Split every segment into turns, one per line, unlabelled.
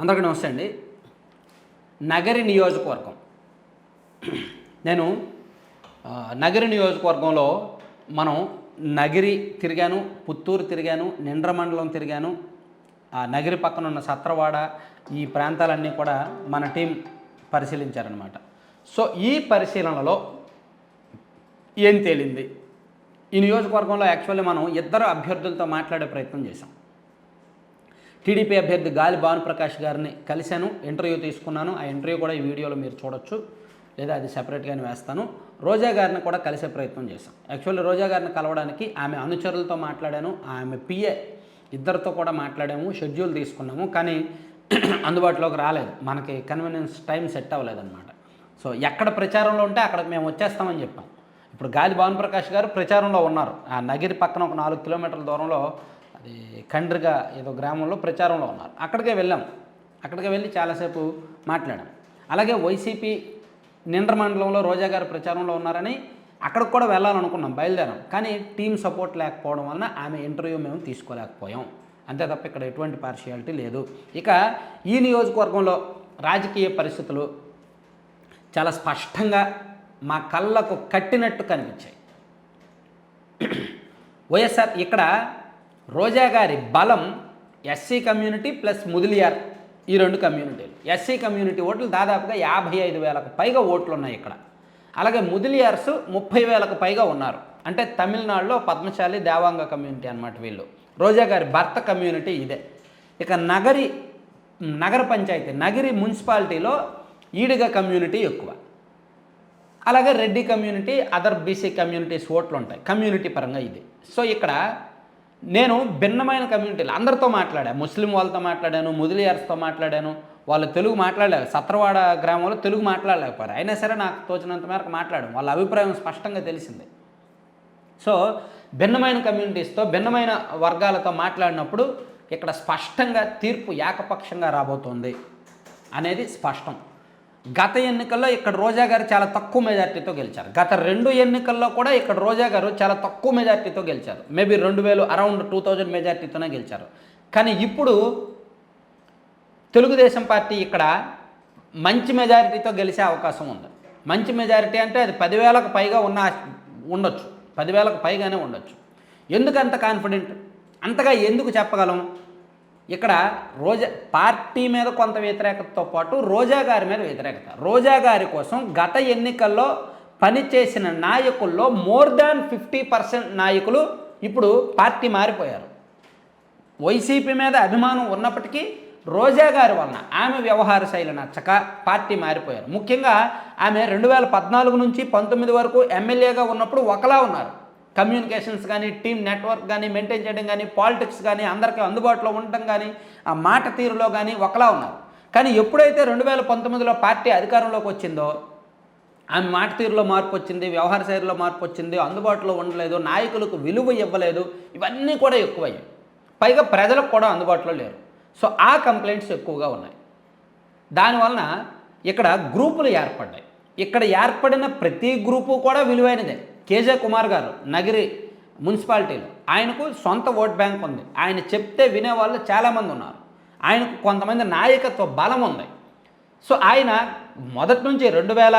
అందరికీ నమస్తే అండి. నగరి నియోజకవర్గం. నేను నగరి నియోజకవర్గంలో మనం నగిరి తిరిగాను పుత్తూరు తిరిగాను నిండ్ర మండలం తిరిగాను ఆ నగిరి పక్కన ఉన్న సత్రవాడ ఈ ప్రాంతాలన్నీ కూడా మన టీం పరిశీలించారనమాట సో ఈ పరిశీలనలో ఏం తేలింది? ఈ నియోజకవర్గంలో యాక్చువల్లీ మనం ఇద్దరు అభ్యర్థులతో మాట్లాడే ప్రయత్నం చేశాం. టీడీపీ అభ్యర్థి గాలి భానుప్రకాష్ గారిని కలిశాను. ఇంటర్వ్యూ తీసుకున్నాను. ఆ ఇంటర్వ్యూ కూడా ఈ వీడియోలో మీరు చూడొచ్చు. లేదా అది సెపరేట్గానే వేస్తాను. రోజా గారిని కూడా కలిసే ప్రయత్నం చేశాం. యాక్చువల్లీ రోజా గారిని కలవడానికి ఆమె అనుచరులతో మాట్లాడాను. ఆమె పిఏ ఇద్దరితో కూడా మాట్లాడాము. షెడ్యూల్ తీసుకున్నాము. కానీ అందుబాటులోకి రాలేదు. మనకి కన్వీనియన్స్ టైం సెట్ అవ్వలేదన్నమాట. సో ఎక్కడ ప్రచారంలో ఉంటే అక్కడ మేము వచ్చేస్తామని చెప్పాం. ఇప్పుడు గాలి భానుప్రకాష్ గారు ప్రచారంలో ఉన్నారు. ఆ నగిరి పక్కన ఒక నాలుగు కిలోమీటర్ల దూరంలో అది కండ్రిగా ఏదో గ్రామంలో ప్రచారంలో ఉన్నారు. అక్కడికే వెళ్ళాం. అక్కడికే వెళ్ళి చాలాసేపు మాట్లాడాం. అలాగే వైసీపీ నిండ్ర మండలంలో రోజా గారు ప్రచారంలో ఉన్నారని అక్కడికి కూడా వెళ్ళాలనుకున్నాం బయలుదేరాం. కానీ టీం సపోర్ట్ లేకపోవడం వలన ఆమె ఇంటర్వ్యూ మేము తీసుకోలేకపోయాం. అంతే తప్ప ఇక్కడ ఎటువంటి పార్షియాలిటీ లేదు. ఇక ఈ నియోజకవర్గంలో రాజకీయ పరిస్థితులు చాలా స్పష్టంగా మా కళ్ళకు కట్టినట్టు కనిపించాయి. వైఎస్ఆర్ ఇక్కడ రోజా గారి బలం ఎస్సీ కమ్యూనిటీ ప్లస్ ముదిలియార్ ఈ రెండు కమ్యూనిటీలు. ఎస్సీ కమ్యూనిటీ ఓట్లు దాదాపుగా యాభై ఐదు వేలకు పైగా ఓట్లు ఉన్నాయి ఇక్కడ. అలాగే ముదిలియార్స్ ముప్పై వేలకు పైగా ఉన్నారు. అంటే తమిళనాడులో పద్మశాలి దేవాంగ కమ్యూనిటీ అన్నమాట వీళ్ళు. రోజా గారి భర్త కమ్యూనిటీ ఇదే. ఇక నగరి నగర పంచాయతీ నగరి మున్సిపాలిటీలో ఈడిగ కమ్యూనిటీ ఎక్కువ. అలాగే Reddy community other BC communities ఓట్లు ఉంటాయి కమ్యూనిటీ పరంగా ఇది. సో ఇక్కడ నేను భిన్నమైన కమ్యూనిటీలు. అందరితో మాట్లాడాను ముస్లిం వాళ్ళతో మాట్లాడాను ముదిలియార్స్తో మాట్లాడాను వాళ్ళు తెలుగు మాట్లాడలేరు సత్రవాడ గ్రామంలో తెలుగు మాట్లాడలేకపోయారు. అయినా సరే నాకు తోచినంత మేరకు మాట్లాడాం వాళ్ళ అభిప్రాయం స్పష్టంగా తెలిసింది. సో భిన్నమైన కమ్యూనిటీస్తో భిన్నమైన వర్గాలతో మాట్లాడినప్పుడు ఇక్కడ స్పష్టంగా తీర్పు ఏకపక్షంగా రాబోతోంది అనేది స్పష్టం. గత ఎన్నికల్లో ఇక్కడ రోజా గారు చాలా తక్కువ మెజార్టీతో గెలిచారు. గత రెండు ఎన్నికల్లో కూడా ఇక్కడ రోజా గారు చాలా తక్కువ మెజార్టీతో గెలిచారు. మేబీ రెండు వేలు అరౌండ్ టూ థౌజండ్ మెజార్టీతోనే గెలిచారు. కానీ ఇప్పుడు తెలుగుదేశం పార్టీ ఇక్కడ మంచి మెజారిటీతో గెలిచే అవకాశం ఉంది. మంచి మెజారిటీ అంటే అది పదివేలకు పైగా ఉన్న ఉండొచ్చు. పదివేలకు పైగానే ఉండొచ్చు. ఎందుకు అంత కాన్ఫిడెంట్ అంతగా ఎందుకు చెప్పగలం? ఇక్కడ రోజా పార్టీ మీద కొంత వ్యతిరేకతతో పాటు రోజా గారి మీద వ్యతిరేకత. రోజా గారి కోసం గత ఎన్నికల్లో పనిచేసిన నాయకుల్లో మోర్ దాన్ ఫిఫ్టీ పర్సెంట్ నాయకులు ఇప్పుడు పార్టీ మారిపోయారు. వైసీపీ మీద అభిమానం ఉన్నప్పటికీ రోజా గారి వలన ఆమె వ్యవహార శైలి నచ్చక పార్టీ మారిపోయారు. ముఖ్యంగా ఆమె రెండు వేల పద్నాలుగు నుంచి పంతొమ్మిది వరకు ఎమ్మెల్యేగా ఉన్నప్పుడు ఒకలా ఉన్నారు. కమ్యూనికేషన్స్ కానీ టీమ్ నెట్వర్క్ కానీ మెయింటైన్ చేయడం కానీ పాలిటిక్స్ కానీ అందరికీ అందుబాటులో ఉండటం కానీ ఆ మాట తీరులో కానీ ఒకలా ఉన్నారు. కానీ ఎప్పుడైతే రెండు వేల పంతొమ్మిదిలో పార్టీ అధికారంలోకి వచ్చిందో ఆమె మాట తీరులో మార్పు వచ్చింది వ్యవహార శైలిలో మార్పు వచ్చింది అందుబాటులో ఉండలేదు నాయకులకు విలువ ఇవ్వలేదు ఇవన్నీ కూడా ఎక్కువయ్యాయి. పైగా ప్రజలకు కూడా అందుబాటులో లేరు. సో ఆ కంప్లైంట్స్ ఎక్కువగా ఉన్నాయి. దానివలన ఇక్కడ గ్రూపులు ఏర్పడ్డాయి. ఇక్కడ ఏర్పడిన ప్రతి గ్రూపు కూడా విలువైనదే. కేజే కుమార్ గారు నగిరి మున్సిపాలిటీలో. ఆయనకు సొంత ఓట్ బ్యాంక్ ఉంది. ఆయన చెప్తే వినేవాళ్ళు చాలామంది ఉన్నారు. ఆయనకు కొంతమంది నాయకత్వ బలం ఉంది. సో ఆయన మొదటి నుంచి రెండు వేల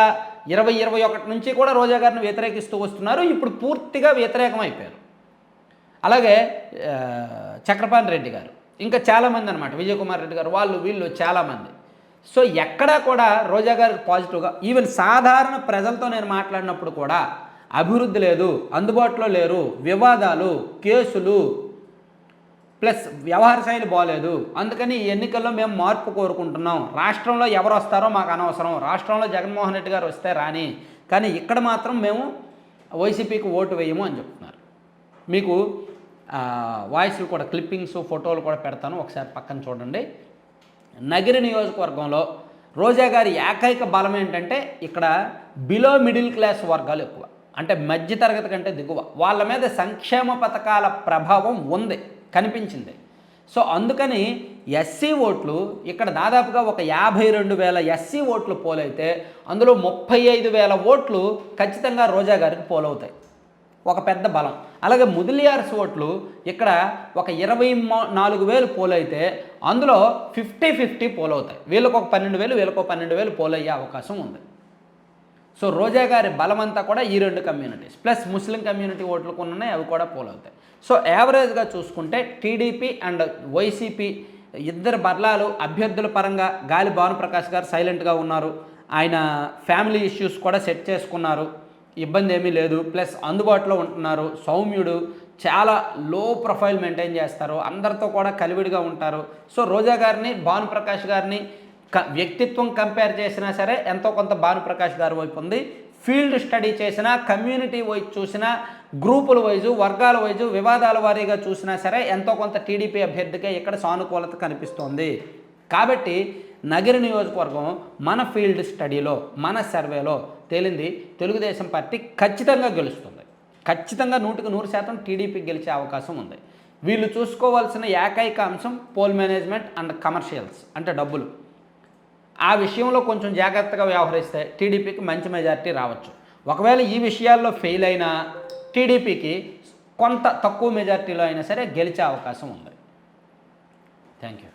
ఇరవై ఇరవై ఒకటి నుంచి కూడా రోజా గారిని వ్యతిరేకిస్తూ వస్తున్నారు. ఇప్పుడు పూర్తిగా వ్యతిరేకం అయిపోయారు అలాగే చక్రపాణి రెడ్డి గారు ఇంకా చాలామంది అనమాట విజయకుమార్ రెడ్డి గారు వాళ్ళు వీళ్ళు చాలామంది. సో ఎక్కడా కూడా రోజా గారికి పాజిటివ్గా ఈవెన్ సాధారణ ప్రజలతో నేను మాట్లాడినప్పుడు కూడా అభివృద్ధి లేదు అందుబాటులో లేరు వివాదాలు కేసులు ప్లస్ వ్యవహార శైలి బాగాలేదు అందుకని ఈ ఎన్నికల్లో మేము మార్పు కోరుకుంటున్నాం. రాష్ట్రంలో ఎవరు వస్తారో మాకు అనవసరం. రాష్ట్రంలో జగన్మోహన్ రెడ్డి గారు వస్తే రాని. కానీ ఇక్కడ మాత్రం మేము వైసీపీకి ఓటు వేయము అని చెప్తున్నారు. మీకు వాయిస్లు కూడా క్లిప్పింగ్స్ ఫోటోలు కూడా పెడతాను. ఒకసారి పక్కన చూడండి. నగిరి నియోజకవర్గంలో రోజా గారి ఏకైక బలం ఏంటంటే ఇక్కడ బిలో మిడిల్ క్లాస్ వర్గాలు ఎక్కువ. అంటే మధ్యతరగతి కంటే దిగువ. వాళ్ళ మీద సంక్షేమ పథకాల ప్రభావం ఉంది కనిపించింది. సో అందుకని ఎస్సీ ఓట్లు ఇక్కడ దాదాపుగా ఒక యాభై రెండు వేల ఎస్సీ ఓట్లు పోలైతే అందులో ముప్పై ఐదు వేల ఓట్లు ఖచ్చితంగా రోజా గారికి పోలవుతాయి. ఒక పెద్ద బలం. అలాగే ముదిలియార్స్ ఓట్లు ఇక్కడ ఒక ఇరవై నాలుగు వేలు పోలైతే అందులో ఫిఫ్టీ ఫిఫ్టీ పోలవుతాయి. వీళ్ళకి ఒక పన్నెండు వేలు వీళ్ళకొక పన్నెండు వేలు పోలయ్యే అవకాశం ఉంది. సో రోజా గారి బలమంతా కూడా ఈ రెండు కమ్యూనిటీస్ ప్లస్ ముస్లిం కమ్యూనిటీ ఓట్లు కొన్ని ఉన్నాయి అవి కూడా పోల్ అవుతాయి. సో యావరేజ్గా చూసుకుంటే టీడీపీ అండ్ వైసీపీ ఇద్దరు బర్లాలు అభ్యర్థుల పరంగా గాలి భానుప్రకాష్ గారు సైలెంట్గా ఉన్నారు. ఆయన ఫ్యామిలీ ఇష్యూస్ కూడా సెట్ చేసుకున్నారు. ఇబ్బంది ఏమీ లేదు. ప్లస్ అందుబాటులో ఉంటున్నారు. సౌమ్యుడు చాలా లో ప్రొఫైల్ మెయింటైన్ చేస్తారు. అందరితో కూడా కలివిడిగా ఉంటారు. సో రోజా గారిని భానుప్రకాష్ గారిని వ్యక్తిత్వం కంపేర్ చేసినా సరే ఎంతో కొంత భానుప్రకాష్ గారి వైపు ఉంది. ఫీల్డ్ స్టడీ చేసినా కమ్యూనిటీ వైజ్ చూసినా గ్రూపుల వైజు వర్గాల వైజు వివాదాల వారీగా చూసినా సరే ఎంతో కొంత టీడీపీ అభ్యర్థికే ఇక్కడ సానుకూలత కనిపిస్తోంది. కాబట్టి నగరి నియోజకవర్గం మన ఫీల్డ్ స్టడీలో మన సర్వేలో తేలింది. తెలుగుదేశం పార్టీ ఖచ్చితంగా గెలుస్తుంది. ఖచ్చితంగా నూటికి నూరు శాతం టీడీపీ గెలిచే అవకాశం ఉంది. వీళ్ళు చూసుకోవాల్సిన ఏకైక అంశం పోల్ మేనేజ్మెంట్ అండ్ కమర్షియల్స్ అంటే డబ్బులు. ఆ విషయంలో కొంచెం జాగ్రత్తగా వ్యవహరిస్తే టీడీపీకి మంచి మెజారిటీ రావచ్చు. ఒకవేళ ఈ విషయాల్లో ఫెయిల్ అయినా టీడీపీకి కొంత తక్కువ మెజార్టీలో అయినా సరే గెలిచే అవకాశం ఉంది. Thank you